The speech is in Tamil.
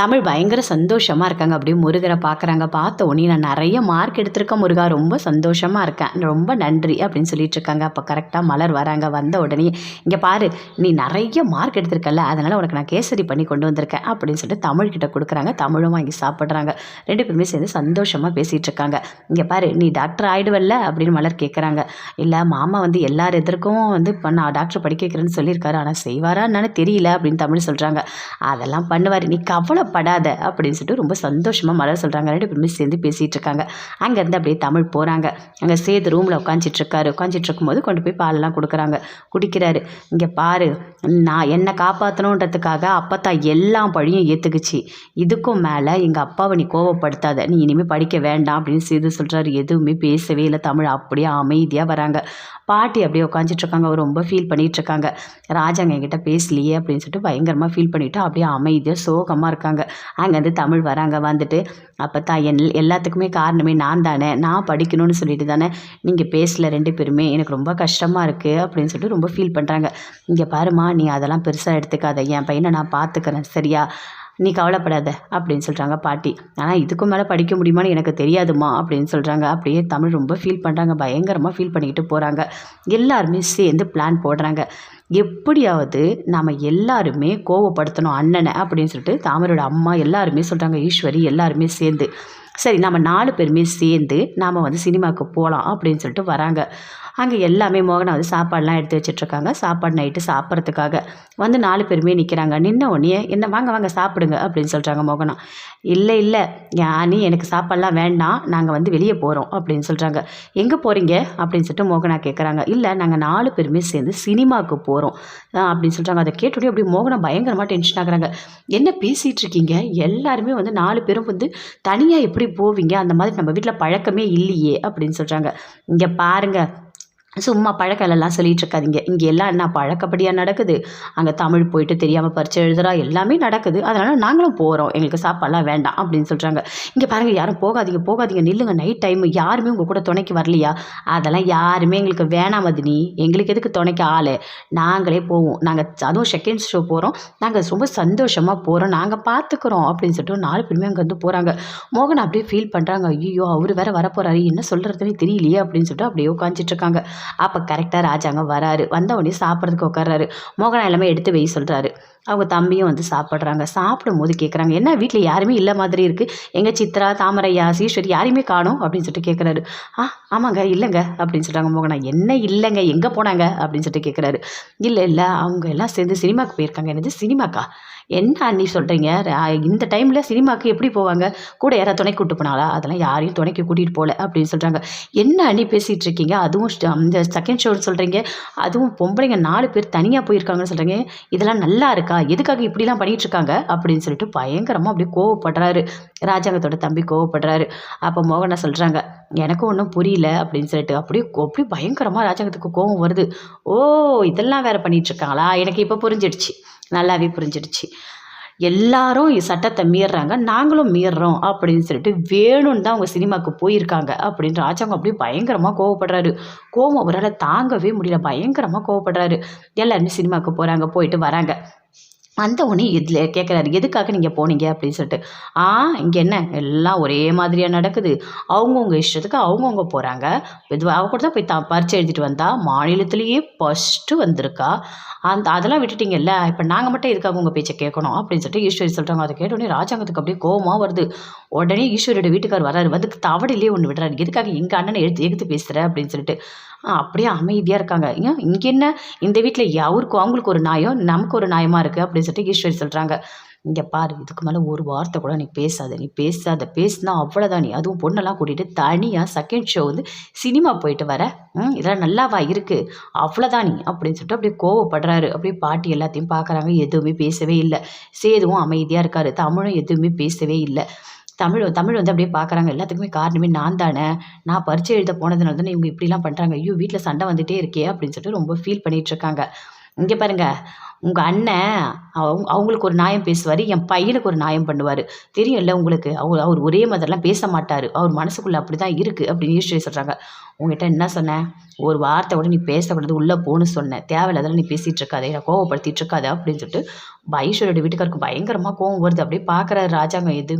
தமிழ் பயங்கர சந்தோஷமாக இருக்காங்க. அப்படியே முருகரை பார்க்குறாங்க. பார்த்த உடனே நான் நிறைய மார்க் எடுத்திருக்கேன் முருகா. ரொம்ப சந்தோஷமாக இருக்கேன். ரொம்ப நன்றி அப்படின்னு சொல்லிட்டு இருக்காங்க. அப்போ கரெக்டாக மலர் வராங்க. வந்த உடனே இங்கே பாரு நீ நிறைய மார்க் எடுத்திருக்கல அதனால் உனக்கு நான் கேசரி பண்ணி கொண்டு வந்திருக்கேன். அப்படின்னு சொல்லிட்டு தமிழ்கிட்ட கொடுக்குறாங்க. தமிழும் வாங்கி சாப்பிட்றாங்க. ரெண்டு பேருமே சேர்ந்து சந்தோஷமாக பேசிகிட்டு இருக்காங்க. இங்கே பாரு நீ டாக்டர் ஆயிடுவல்ல? அப்படின்னு மலர் கேட்குறாங்க இல்லை மாமா வந்து எல்லார் எதற்கும் வந்து இப்போ நான் டாக்டர் படிக்க வைக்கிறேன்னு சொல்லியிருக்காரு. ஆனால் செய்வாரா என்னன்னு தெரியல. அப்படின்னு தமிழ் சொல்கிறாங்க அதெல்லாம் பண்ணுவார். நீ கவலைப்படாத அப்படின்னு சொல்லிட்டு ரொம்ப சந்தோஷமாக மலர் சொல்கிறாங்க ரெண்டு பேருமே சேர்ந்து பேசிகிட்டு இருக்காங்க. அங்கேருந்து அப்படியே தமிழ் போகிறாங்க அங்கே சேது ரூமில் உட்காந்துட்டு இருக்காரு. உட்காந்துட்டு இருக்கும்போது கொண்டு போய் பாலெல்லாம் கொடுக்குறாங்க. குடிக்கிறாரு. இங்கே பாரு நான் என்னை காப்பாற்றணுன்றதுக்காக அப்பத்தா எல்லா பழியும் ஏற்றுக்குச்சு இதுக்கும் மேலே எங்கள் அப்பாவை நீ கோவப்படுத்தாத. நீ இனிமேல் படிக்க வேண்டாம் அப்படின்னு சேது சொல்கிறாரு எதுவுமே பேசவே இல்லை. தமிழ் அப்படியே அமைதியாக வராங்க. பாட்டி அப்படியே உட்காந்துட்ருக்காங்க அவர் ரொம்ப ஃபீல் பண்ணிகிட்ருக்காங்க இருக்காங்க. ராஜாங்க என்கிட்ட பேசலையே அப்படின்னு சொல்லிட்டு பயங்கரமாக ஃபீல் பண்ணிவிட்டு அப்படியே அமைதியாக சோகமாக இருக்காங்க. அங்கேருந்து தமிழ் வராங்க வந்துட்டு அப்போ தான் என் எல்லாத்துக்குமே காரணமே நான் தானே. நான் படிக்கணும்னு சொல்லிட்டு தானே நீங்கள் பேசல ரெண்டு பேருமே. எனக்கு ரொம்ப கஷ்டமாக இருக்குது அப்படின்னு சொல்லிட்டு ரொம்ப ஃபீல் பண்ணுறாங்க இங்கே பாருமா நீ அதெல்லாம் பெருசாக எடுத்துக்காத. என் பையனை நான் பார்த்துக்கிறேன் சரியா? நீ கவலைப்படாத அப்படின்னு சொல்கிறாங்க பாட்டி. ஆனால் இதுக்கும் மேலே படிக்க முடியுமான்னு எனக்கு தெரியாதுமா அப்படின்னு சொல்கிறாங்க அப்படியே தமிழ் ரொம்ப ஃபீல் பண்ணுறாங்க பயங்கரமாக ஃபீல் பண்ணிக்கிட்டு போகிறாங்க எல்லாருமே சேர்ந்து பிளான் போடுறாங்க. எப்படியாவது நாம் எல்லாருமே கோவப்படுத்தணும் அண்ணனை அப்படின்னு சொல்லிட்டு தாமரோட அம்மா எல்லாருமே சொல்கிறாங்க ஈஸ்வரி எல்லாருமே சேர்ந்து. சரி நம்ம நாலு பேருமே சேர்ந்து நாம் வந்து சினிமாவுக்கு போகலாம் அப்படின்னு சொல்லிட்டு வராங்க. அங்கே எல்லாமே மோகனா வந்து சாப்பாடெலாம் எடுத்து வச்சிட்ருக்காங்க. சாப்பாடு நைட்டு சாப்பிட்றதுக்காக வந்து நாலு பேருமே நிற்கிறாங்க நின்ன உடனே என்ன வாங்க வாங்க சாப்பிடுங்க அப்படின்னு சொல்கிறாங்க மோகனா. இல்லை இல்லை யானி எனக்கு சாப்பாடெலாம் வேண்டாம். நாங்கள் வந்து வெளியே போகிறோம் அப்படின்னு சொல்கிறாங்க எங்கே போகிறீங்க அப்படின்னு சொல்லிட்டு மோகனா கேட்குறாங்க இல்லை நாங்கள் நாலு பேருமே சேர்ந்து சினிமாவுக்கு போகிறோம் அப்படின்னு சொல்கிறாங்க அதை கேட்டோடனே அப்படி மோகனா பயங்கரமாக டென்ஷன் ஆகுறாங்க. என்ன பேசிகிட்டு இருக்கீங்க எல்லாருமே வந்து நாலு பேரும் வந்து தனியாக எப்படி போவீங்க அந்த மாதிரி நம்ம வீட்டில் பழக்கமே இல்லையே அப்படின்னு சொல்கிறாங்க இங்கே பாருங்கள் சும்மா பழக்கெல்லாம் சொல்லிட்டு இருக்காதீங்க இங்கே எல்லாம் என்ன பழக்கப்படியாக நடக்குது? அங்கே தமிழ் போயிட்டு தெரியாமல் பரிச்சை எழுதுறா? எல்லாமே நடக்குது. அதனால் நாங்களும் போகிறோம் எங்களுக்கு சாப்பாடெலாம் வேண்டாம் அப்படின்னு சொல்கிறாங்க இங்கே பாருங்கள் யாரும் போகாதீங்க போகாதீங்க. நில்லுங்க நைட் டைம் யாருமே உங்கள் கூட துணைக்கு வரலையா? அதெல்லாம் யாருமே எங்களுக்கு வேணாம் மதினி. எங்களுக்கு எதுக்கு துணைக்கு ஆள்? நாங்களே போவோம். நாங்கள் அதுவும் செகண்ட் ஷோ போகிறோம் நாங்கள் ரொம்ப சந்தோஷமாக போகிறோம் நாங்கள் பார்த்துக்குறோம் அப்படின்னு சொல்லிட்டு நாலு பேருமே அங்கே வந்து போகிறாங்க மோகன் அப்படியே ஃபீல் பண்ணுறாங்க ஐயோ அவர் வேற வரப்போகிறாரு என்ன சொல்கிறதுனே தெரியலையே அப்படின்னு சொல்லிட்டு அப்படியே உட்காந்துட்டு இருக்காங்க. அப்போ கரெக்டாக ராஜாங்க வராரு. வந்தவொடனே சாப்பிட்றதுக்கு உட்கார்றாரு மோகனா எல்லாமே எடுத்து வெய் சொல்கிறாரு அவங்க தம்பியும் வந்து சாப்பிட்றாங்க. சாப்பிடும்போது கேட்குறாங்க என்ன வீட்டில் யாருமே இல்லை மாதிரி இருக்குது எங்கள் சித்ரா தாமரையா சீஸ்வரி யாரையுமே காணும். அப்படின்னு சொல்லிட்டு கேட்குறாரு ஆ ஆமாங்க இல்லைங்க. அப்படின்னு சொல்கிறாங்க மோகனா என்ன இல்லைங்க? எங்கே போனாங்க? அப்படின்னு சொல்லிட்டு கேட்குறாரு இல்லை இல்லை. அவங்க எல்லாம் சேர்ந்து சினிமாவுக்கு போயிருக்காங்க. என்னது சினிமாக்கா? என்ன அண்ணி சொல்கிறீங்க இந்த டைமில் சினிமாவுக்கு எப்படி போவாங்க? கூட யாராவது துணை கூட்டு போனாலா அதெல்லாம் யாரையும் துணைக்கு கூட்டிகிட்டு போகல அப்படின்னு சொல்கிறாங்க என்ன அண்ணி பேசிகிட்டு இருக்கீங்க? அதுவும் இந்த செகண்ட் ஷோன்னு சொல்கிறீங்க அதுவும் பொம்பளைங்க நாலு பேர் தனியாக போயிருக்காங்கன்னு சொல்கிறீங்க இதெல்லாம் நல்லா இருக்கா? எதுக்காக இப்படிலாம் பண்ணிகிட்டு இருக்காங்க அப்படின்னு சொல்லிட்டு பயங்கரமாக அப்படியே கோவப்படுறாரு. ராஜாங்கத்தோட தம்பி கோவப்படுறாரு. அப்போ மோகனா சொல்கிறாங்க எனக்கும் ஒன்றும் புரியல அப்படின்னு சொல்லிட்டு அப்படியே அப்படி அப்படியே பயங்கரமாக ராஜாங்கத்துக்கு கோவம் வருது. ஓ இதெல்லாம் வேற பண்ணிகிட்ருக்காங்களா எனக்கு இப்போ புரிஞ்சிடுச்சு. நல்லாவே புரிஞ்சிடுச்சு. எல்லாரும் சட்டத்தை மீறுறாங்க. நாங்களும் மீறுறோம் அப்படின்னு சொல்லிட்டு வேணும்னு தான் அவங்க சினிமாவுக்கு போயிருக்காங்க அப்படின்னு ராஜாங்க அப்படியே பயங்கரமாக கோவப்படுறாரு. கோவம் அவரால் தாங்கவே முடியல. பயங்கரமாக கோவப்படுறாரு. எல்லாருமே சினிமாவுக்கு போகிறாங்க போயிட்டு வராங்க. அந்த உடனே இதில் கேட்குறாரு எதுக்காக நீங்கள் போனீங்க? அப்படின்னு சொல்லிட்டு ஆ இங்கே என்ன? எல்லாம் ஒரே மாதிரியாக நடக்குது. அவங்கவுங்க இஷ்டத்துக்கு அவங்கவுங்க போகிறாங்க இது அவ கூட தான் போய் த பரிச்சை எழுதிட்டு வந்தா மாநிலத்திலேயே ஃபஸ்ட்டு வந்திருக்கா. அந்த அதெல்லாம் விட்டுட்டீங்கல்ல இப்போ நாங்கள் மட்டும் எதுக்காக உங்கள் பேச்சை கேட்கணும் அப்படின்னு சொல்லிட்டு ஈஸ்வரி சொல்கிறாங்க அதை கேட்ட உடனே ராஜாங்கத்துக்கு அப்படியே கோபமாக வருது. உடனே ஈஸ்வரியோட வீட்டுக்கார் வராரு. வந்து தவடிலேயே ஒன்று விடுறாரு. எதுக்காக எங்கள் அண்ணனை எடுத்து எடுத்து பேசுகிற அப்படின்னு சொல்லிட்டு அப்படியே அமைதியாக இருக்காங்க. ஏன் இங்கே என்ன? இந்த வீட்டில் யாருக்கும் அவங்களுக்கு ஒரு நியாயம் நமக்கு ஒரு நியாயமாக இருக்குது அப்படின்னு சொல்லிட்டு ஈஸ்வரி சொல்கிறாங்க இங்கே பாரு இதுக்கு மேலே ஒரு வார்த்தை கூட நீ பேசாத. நீ பேசாத. பேசினா அவ்வளோதான் நீ அதுவும் பொண்ணெல்லாம் கூட்டிகிட்டு தனியாக செகண்ட் ஷோ வந்து சினிமா போயிட்டு வர. இதெல்லாம் நல்லாவா இருக்குது அவ்வளோதான் நீ. அப்படின்னு சொல்லிட்டு அப்படியே கோவப்படுறாரு. அப்படியே பாட்டி எல்லாத்தையும் பார்க்குறாங்க எதுவுமே பேசவே இல்லை. சேதுவும் அமைதியாக இருக்காரு. தமிழும் எதுவுமே பேசவே இல்லை. தமிழ் தமிழ் வந்து அப்படியே பார்க்குறாங்க எல்லாத்துக்குமே காரணமே நான் தானே? நான் பரிச்சை எழுத போனதுனால தானே இவங்க இப்படிலாம் பண்ணுறாங்க ஐயோ வீட்டில் சண்டை வந்துட்டே இருக்கே அப்படின்னு சொல்லிட்டு ரொம்ப ஃபீல் பண்ணிகிட்ருக்காங்க இருக்காங்க. இங்கே பாருங்க உங்கள் அண்ணன் அவங்க அவங்களுக்கு ஒரு நியாயம் பேசுவார் என் பையனுக்கு ஒரு நியாயம் பண்ணுவார். தெரியும்ல உங்களுக்கு அவர் அவர் ஒரே மாதிரிலாம் பேச மாட்டார். அவர் மனசுக்குள்ளே அப்படி தான் இருக்குது அப்படின்னு ஈஸ்வரி சொல்கிறாங்க உங்ககிட்ட என்ன சொன்னேன்? ஒரு வார்த்தை கூட நீ பேசக்கூடாது உள்ளே போன்னு சொன்னேன். தேவையில்லாதெல்லாம் நீ பேசிகிட்டு இருக்காத என்னை கோவப்படுத்திட்டு இருக்காது அப்படின்னு சொல்லிட்டு ஐஸ்வர்யோட வீட்டுக்காருக்கு பயங்கரமாக கோவம் வருது. அப்படியே பார்க்குற ராஜாங்க எது